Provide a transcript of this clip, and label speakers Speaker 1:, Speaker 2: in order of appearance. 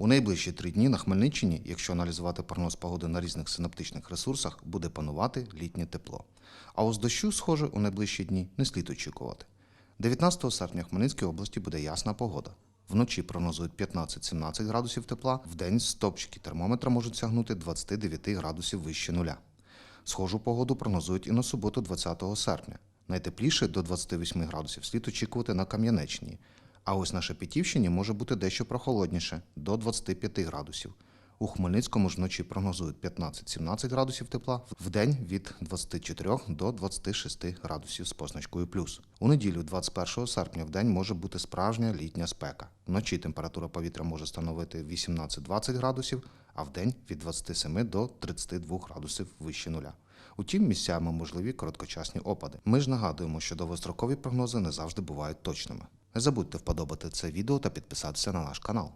Speaker 1: У найближчі три дні на Хмельниччині, якщо аналізувати прогноз погоди на різних синаптичних ресурсах, буде панувати літнє тепло. А ось дощу, схоже, у найближчі дні не слід очікувати. 19 серпня в Хмельницькій області буде ясна погода. Вночі прогнозують 15-17 градусів тепла, вдень стопчики термометра можуть сягнути 29 градусів вище нуля. Схожу погоду прогнозують і на суботу 20 серпня. Найтепліше до 28 градусів слід очікувати на Кам'янеччині. А ось на Шепетівщині може бути дещо прохолодніше до 25 градусів. У Хмельницькому ж вночі прогнозують 15-17 градусів тепла, вдень від 24 до 26 градусів з позначкою плюс. У неділю, 21 серпня, вдень може бути справжня літня спека. Вночі температура повітря може становити 18-20 градусів, а вдень від 27 до 32 градусів вище нуля. Утім, місцями можливі короткочасні опади. Ми ж нагадуємо, що довгострокові прогнози не завжди бувають точними. Не забудьте вподобати це відео та підписатися на наш канал.